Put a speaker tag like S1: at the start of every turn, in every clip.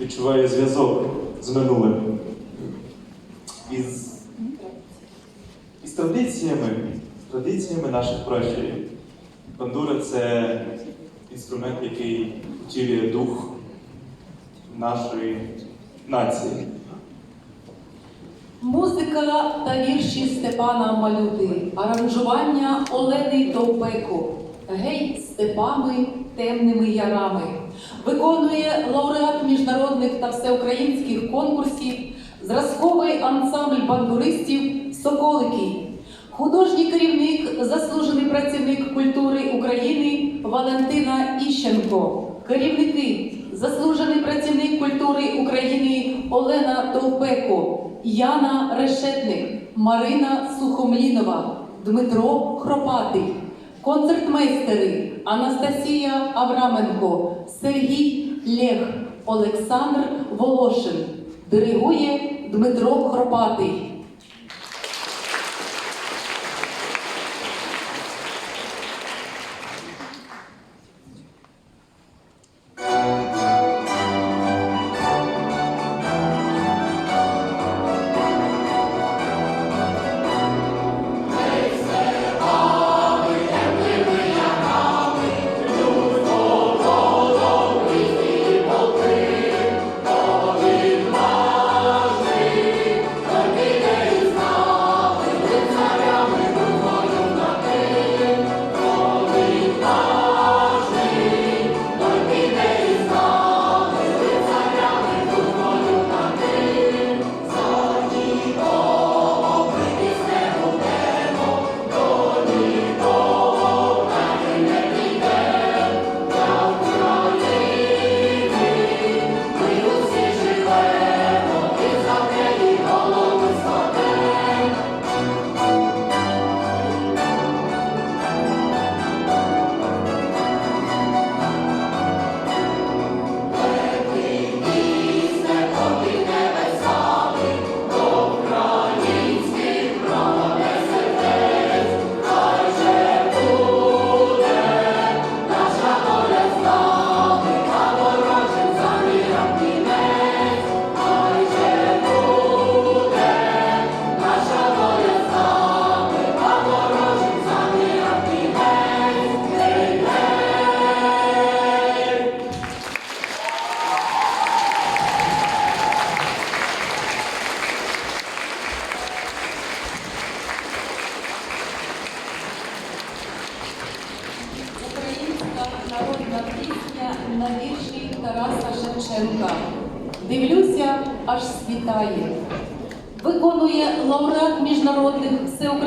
S1: відчуває зв'язок з минулим. Із, із традиціями, з традиціями наших пращурів. Бандура це інструмент, який втілює дух нашої нації.
S2: Музика та вірші Степана Малюти, аранжування Олени Довбеко, гей степами, темними ярами, виконує лауреат міжнародних та всеукраїнських конкурсів, зразковий ансамбль бандуристів Соколики, художній керівник, заслужений працівник культури України Валентина Іщенко, керівники, заслужений працівник культури України Олена Довбеко. Яна Решетник, Марина Сухомлінова, Дмитро Хропатий, концертмейстери Анастасія Авраменко, Сергій Лех, Олександр Волошин. Диригує Дмитро Хропатий.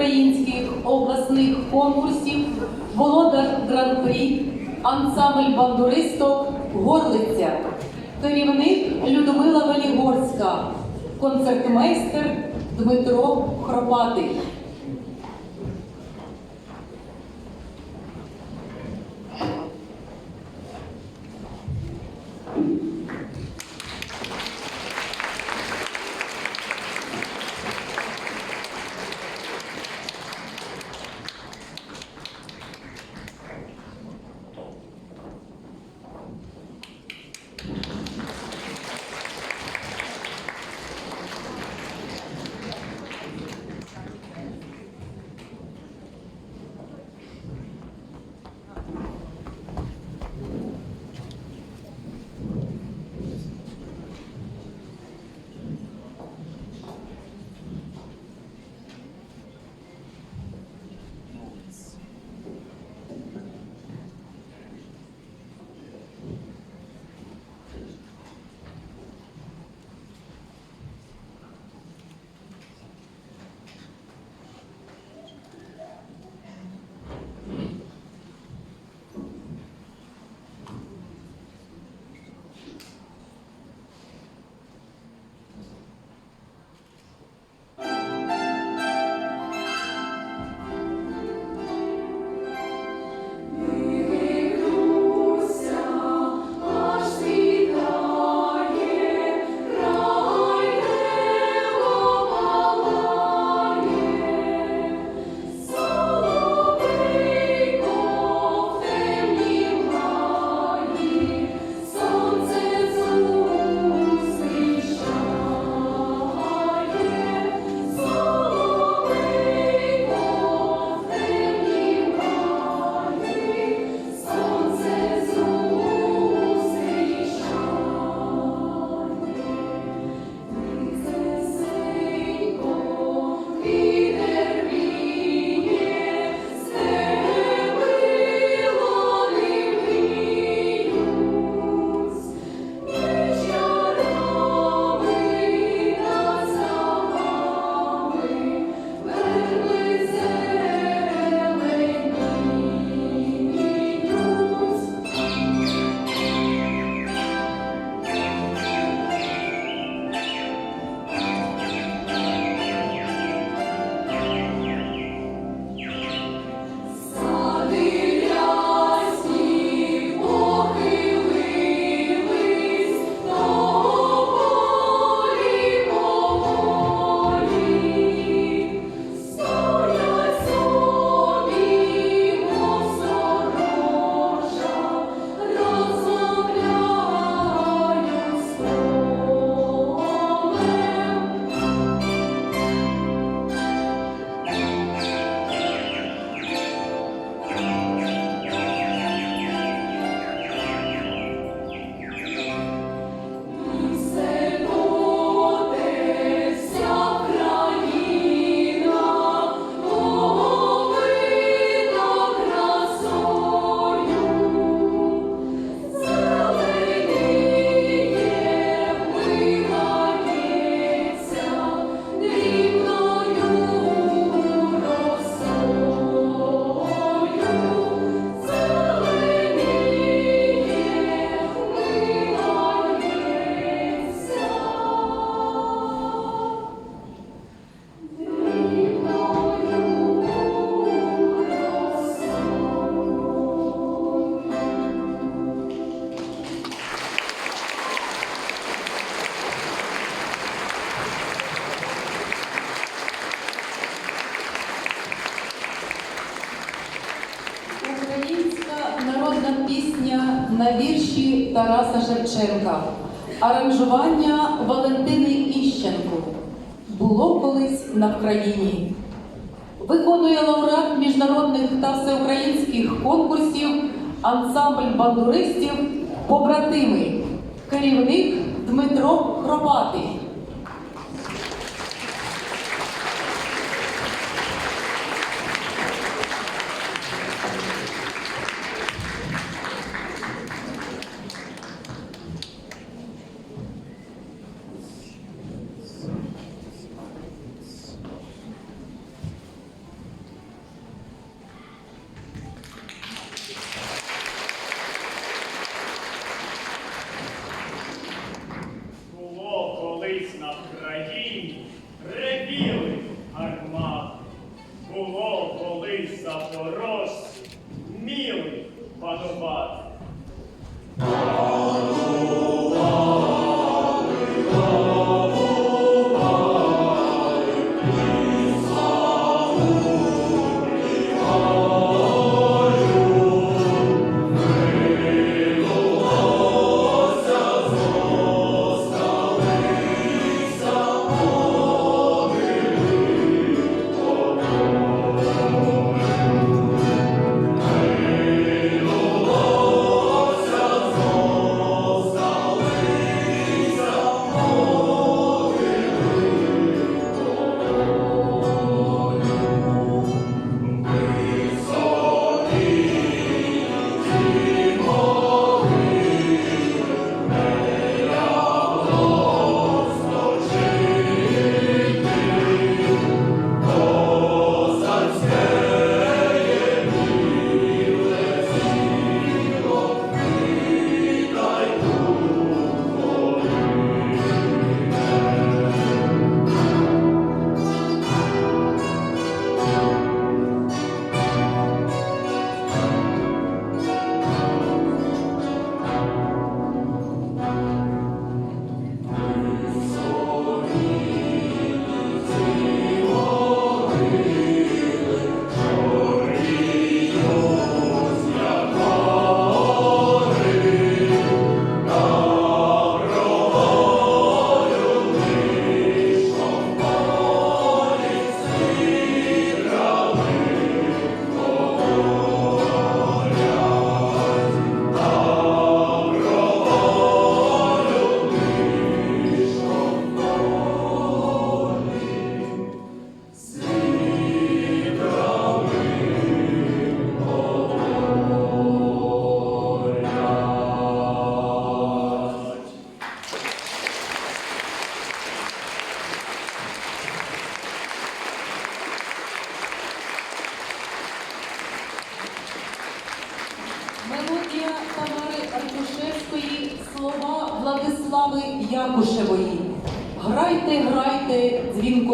S2: Всеукраїнських обласних конкурсів, володар гран-прі, ансамбль бандуристок Горлиця, керівник Людмила Велігорська, концертмейстер Дмитро Хропатий. Народна пісня на вірші Тараса Шевченка, аранжування Валентини Іщенко було колись на Вкраїні. Виконує лауреат міжнародних та всеукраїнських конкурсів, ансамбль бандуристів, побратими, керівник Дмитро Кропатий.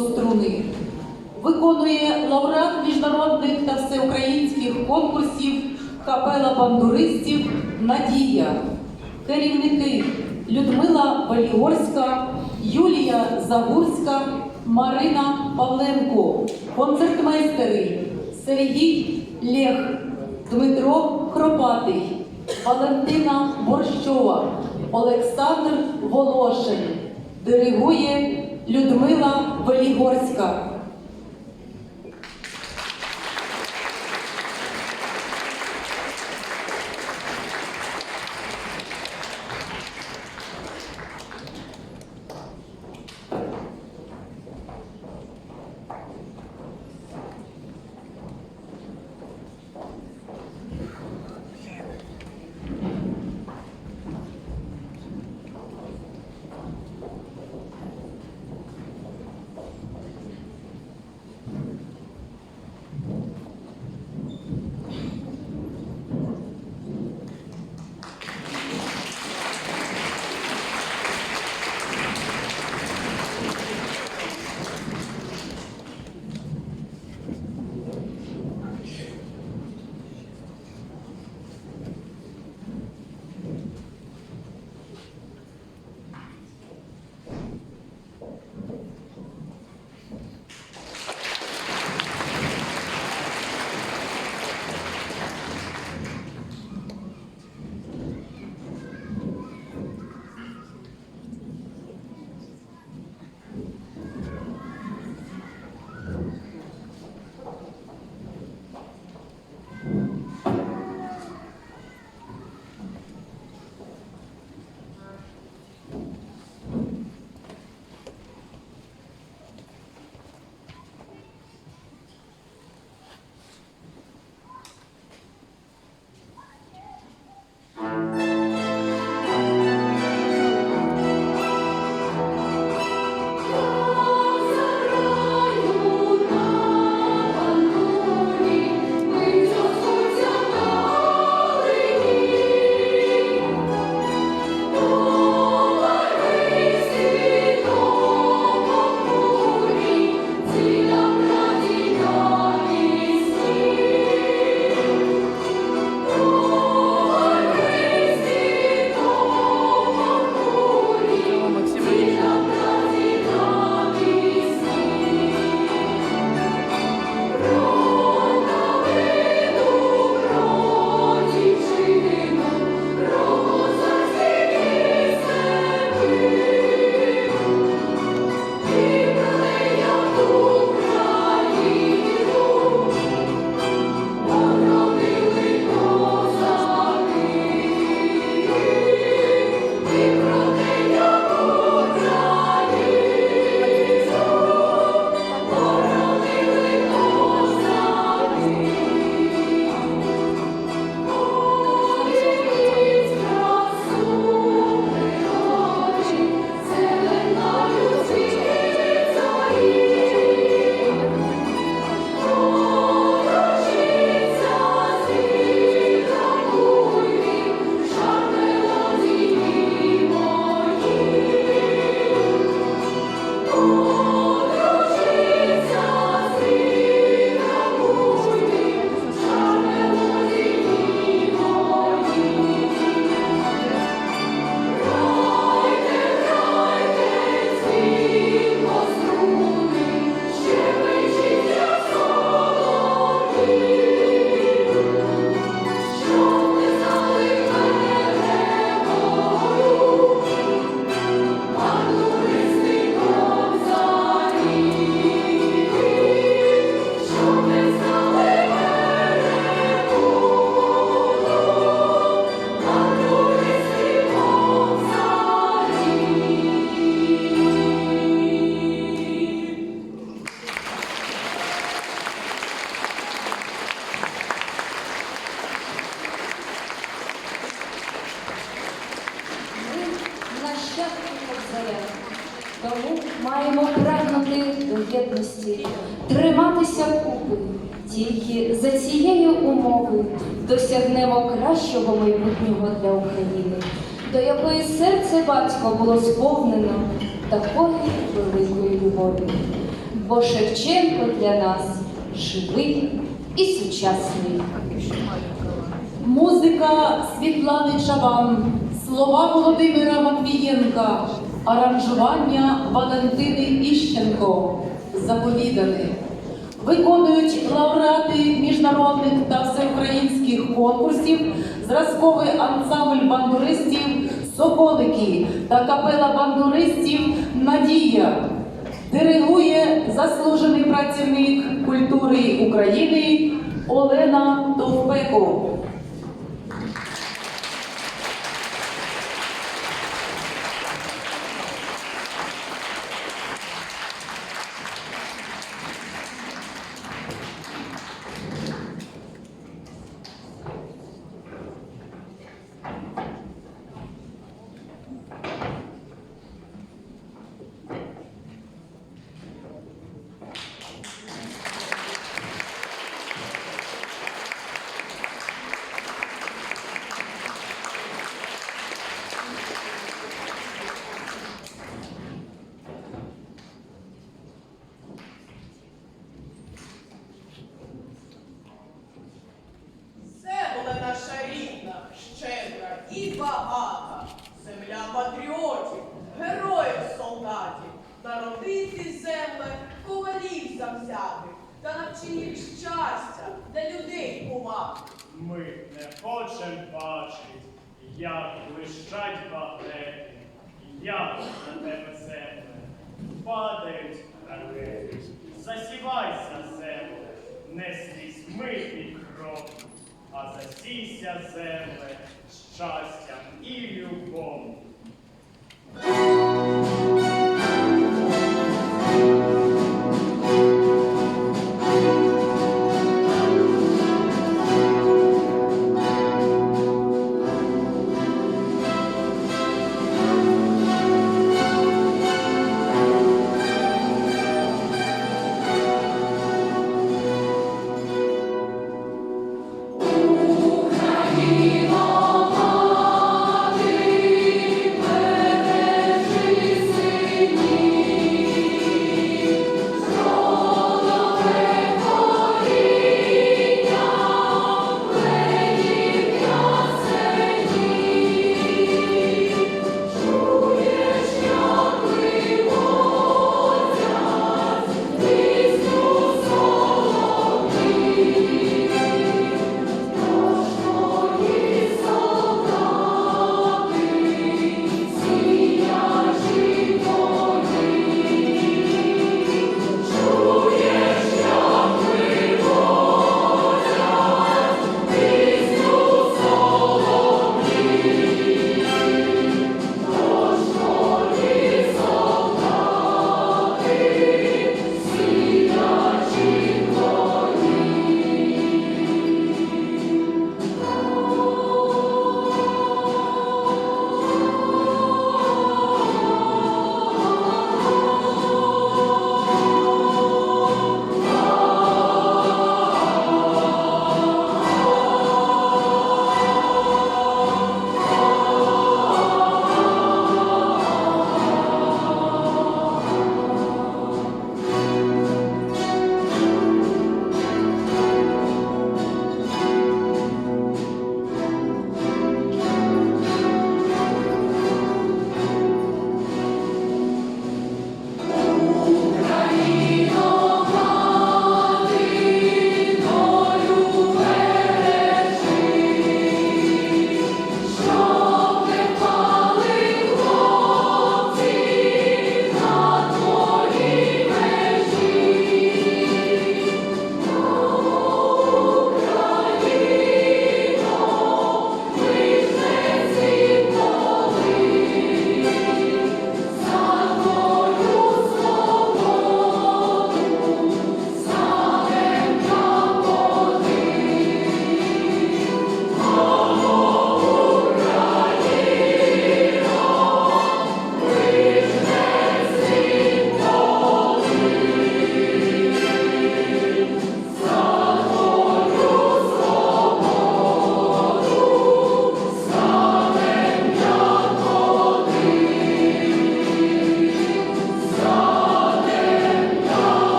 S2: Струни. Виконує лауреат міжнародних та всеукраїнських конкурсів капела бандуристів Надія. Керівники Людмила Валігорська, Юлія Загурська, Марина Павленко. Концертмейстери Сергій Лех, Дмитро Хропатий, Валентина Борщова, Олександр Волошин. Диригує Людмила Велігорська.
S3: Єдності, триматися купи. Тільки за цієї умови досягнемо кращого майбутнього для України, до якої серце батько було сповнено такої великої любові. Бо Шевченко для нас живий і сучасний.
S2: Музика Світлани Чабан, слова Володимира Матвієнка, аранжування Валентини Іщенко. Заповідане. Виконують лауреати міжнародних та всеукраїнських конкурсів, зразковий ансамбль бандуристів Соколики та капела бандуристів Надія. Диригує заслужений працівник культури України Олена Товпеко.
S4: Засівайся, земле, не слізьми і кров, а засійся, земле, щастям і любов'ю.